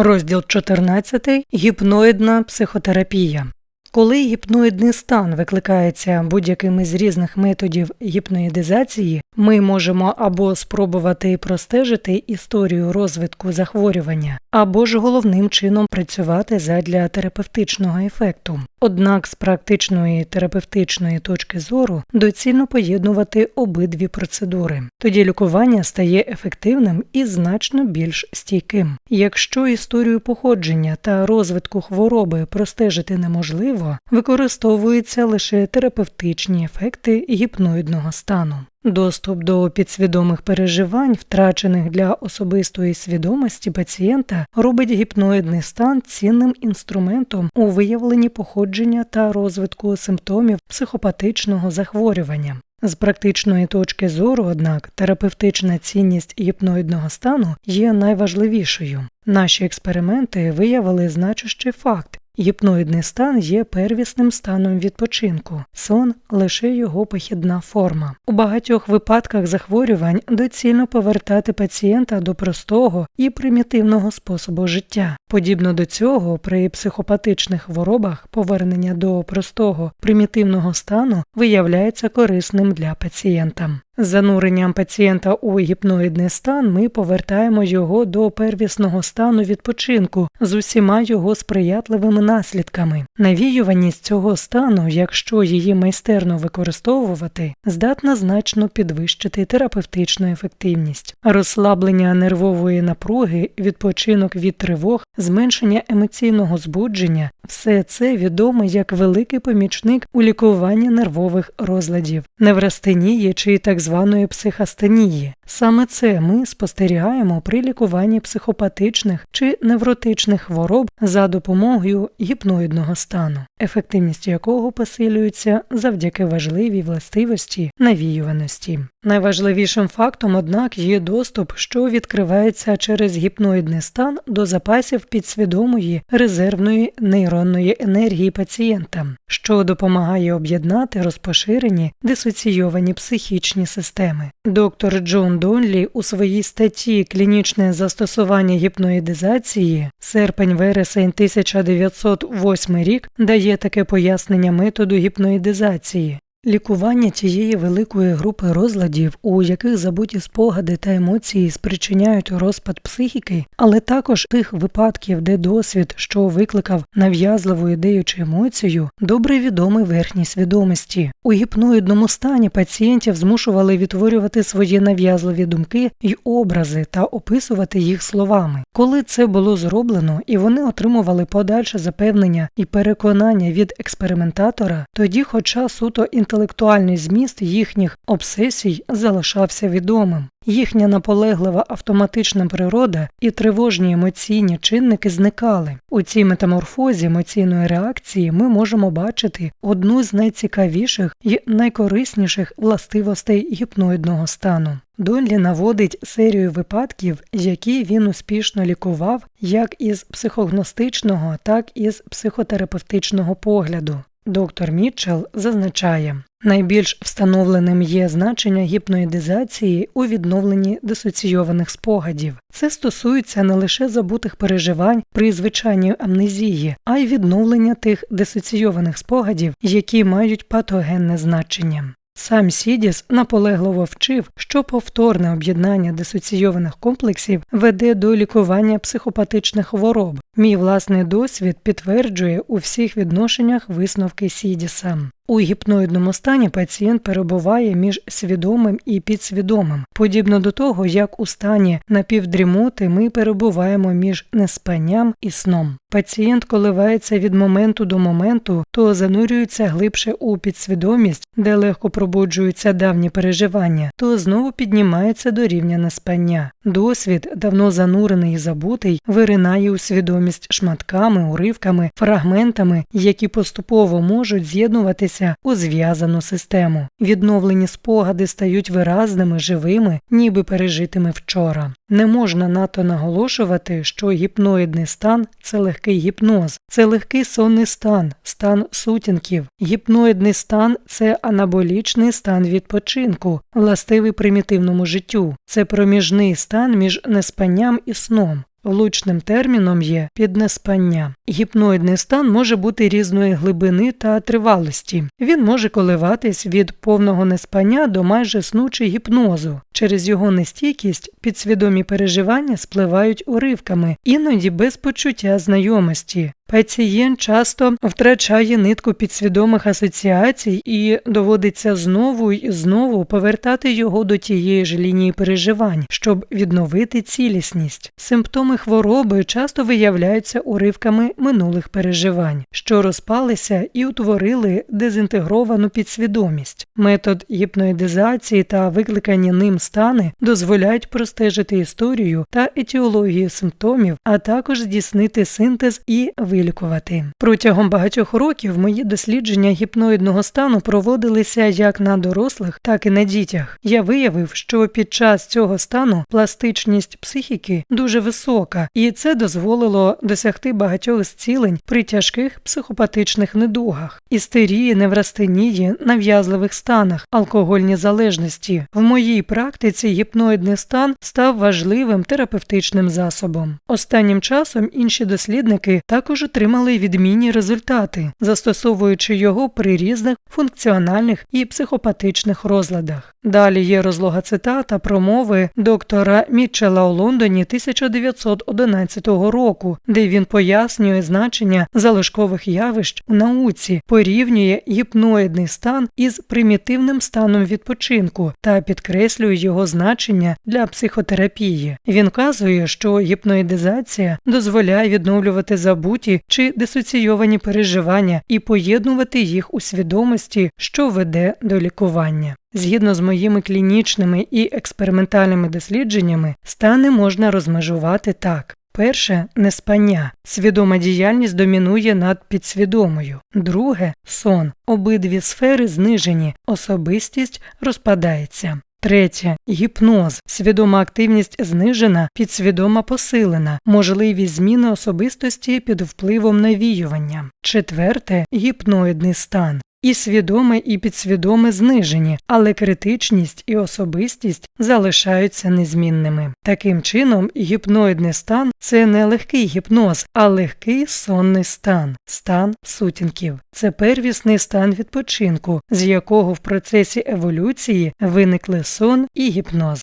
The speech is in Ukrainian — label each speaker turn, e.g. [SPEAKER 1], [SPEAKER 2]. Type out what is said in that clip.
[SPEAKER 1] Розділ 14. Гіпноїдна психотерапія. Коли гіпноїдний стан викликається будь-яким із різних методів гіпноїдизації, ми можемо або спробувати простежити історію розвитку захворювання, або ж головним чином працювати задля терапевтичного ефекту. Однак з практичної терапевтичної точки зору доцільно поєднувати обидві процедури. Тоді лікування стає ефективним і значно більш стійким. Якщо історію походження та розвитку хвороби простежити неможливо, використовуються лише терапевтичні ефекти гіпноїдного стану. Доступ до підсвідомих переживань, втрачених для особистої свідомості пацієнта, робить гіпноїдний стан цінним інструментом у виявленні походження та розвитку симптомів психопатичного захворювання. З практичної точки зору, однак, терапевтична цінність гіпноїдного стану є найважливішою. Наші експерименти виявили значущий факт. Гіпноїдний стан є первісним станом відпочинку, сон лише його похідна форма. У багатьох випадках захворювань доцільно повертати пацієнта до простого і примітивного способу життя. Подібно до цього, при психопатичних хворобах повернення до простого примітивного стану виявляється корисним для пацієнта. Зануренням пацієнта у гіпноїдний стан ми повертаємо його до первісного стану відпочинку з усіма його сприятливими наслідками. Навіюваність цього стану, якщо її майстерно використовувати, здатна значно підвищити терапевтичну ефективність, розслаблення нервової напруги, відпочинок від тривог, зменшення емоційного збудження все це відомо як великий помічник у лікуванні нервових розладів, неврастенії чи так званої психостенії. Саме це ми спостерігаємо при лікуванні психопатичних чи невротичних хвороб за допомогою гіпноїдного стану, ефективність якого посилюється завдяки важливій властивості навіюваності. Найважливішим фактом, однак, є доступ, що відкривається через гіпноїдний стан до запасів підсвідомої резервної нейронної енергії пацієнта, що допомагає об'єднати розпоширені дисоційовані психічні системи. Доктор Джон Донлі у своїй статті Клінічне застосування гіпноїдизації серпень вересень 1908 рік дає таке пояснення методу гіпноїдизації. Лікування тієї великої групи розладів, у яких забуті спогади та емоції спричиняють розпад психіки, але також тих випадків, де досвід, що викликав нав'язливу ідею чи емоцію, добре відомий верхній свідомості. У гіпноїдному стані пацієнтів змушували відтворювати свої нав'язливі думки й образи та описувати їх словами. Коли це було зроблено і вони отримували подальше запевнення і переконання від експериментатора, тоді, хоча суто інтелектуальний зміст їхніх обсесій залишався відомим. Їхня наполеглива автоматична природа і тривожні емоційні чинники зникали. У цій метаморфозі емоційної реакції ми можемо бачити одну з найцікавіших і найкорисніших властивостей гіпноїдного стану. Донлі наводить серію випадків, які він успішно лікував як із психогностичного, так і з психотерапевтичного погляду. Доктор Мітчелл зазначає, найбільш встановленим є значення гіпноїдизації у відновленні дисоційованих спогадів. Це стосується не лише забутих переживань при звичайній амнезії, а й відновлення тих дисоційованих спогадів, які мають патогенне значення. Сам Сідіс наполегливо вчив, що повторне об'єднання дисоційованих комплексів веде до лікування психопатичних хвороб. Мій власний досвід підтверджує у всіх відношеннях висновки Сідіса. У гіпноїдному стані пацієнт перебуває між свідомим і підсвідомим, подібно до того, як у стані напівдрімоти ми перебуваємо між неспанням і сном. Пацієнт коливається від моменту до моменту, то занурюється глибше у підсвідомість, де легко пробуджуються давні переживання, то знову піднімається до рівня неспання. Досвід, давно занурений і забутий, виринає у свідомість шматками, уривками, фрагментами, які поступово можуть з'єднуватися у зв'язану систему. Відновлені спогади стають виразними, живими, ніби пережитими вчора. Не можна надто наголошувати, що гіпноїдний стан це легкий гіпноз, це легкий сонний стан, стан сутінків. Гіпноїдний стан це анаболічний стан відпочинку, властивий примітивному життю, це проміжний стан між неспанням і сном. Влучним терміном є піднеспання. Гіпноїдний стан може бути різної глибини та тривалості. Він може коливатись від повного неспання до майже сну чи гіпнозу. Через його нестійкість підсвідомі переживання спливають уривками, іноді без почуття знайомості. Пацієнт часто втрачає нитку підсвідомих асоціацій і доводиться знову і знову повертати його до тієї ж лінії переживань, щоб відновити цілісність. Симптоми хвороби часто виявляються уривками минулих переживань, що розпалися і утворили дезінтегровану підсвідомість. Метод гіпноїдизації та викликані ним стани дозволяють простежити історію та етіологію симптомів, а також здійснити синтез і вилікувати. Протягом багатьох років мої дослідження гіпноїдного стану проводилися як на дорослих, так і на дітях. Я виявив, що під час цього стану пластичність психіки дуже висока, і це дозволило досягти багатьох зцілень при тяжких психопатичних недугах, істерії, неврастенії, нав'язливих станах, алкогольній залежності. В моїй практиці гіпноїдний стан став важливим терапевтичним засобом. Останнім часом інші дослідники також отримали відмінні результати, застосовуючи його при різних функціональних і психопатичних розладах. Далі є розлога цитата промови доктора Мітчела у Лондоні 1911 року, де він пояснює значення залишкових явищ у науці, порівнює гіпноїдний стан із примітивним станом відпочинку та підкреслює його значення для психотерапії. Він казує, що гіпноїдизація дозволяє відновлювати забуті чи дисоційовані переживання і поєднувати їх у свідомості, що веде до лікування. Згідно з моїми клінічними і експериментальними дослідженнями, стани можна розмежувати так. Перше неспання. Свідома діяльність домінує над підсвідомою. Друге сон. Обидві сфери знижені, особистість розпадається. Третє гіпноз. Свідома активність знижена, підсвідома посилена, можливість зміни особистості під впливом навіювання. Четверте гіпноїдний стан. І свідоме, і підсвідоме знижені, але критичність і особистість залишаються незмінними. Таким чином, гіпноїдний стан це не легкий гіпноз, а легкий сонний стан, стан сутінків. Це первісний стан відпочинку, з якого в процесі еволюції виникли сон і гіпноз.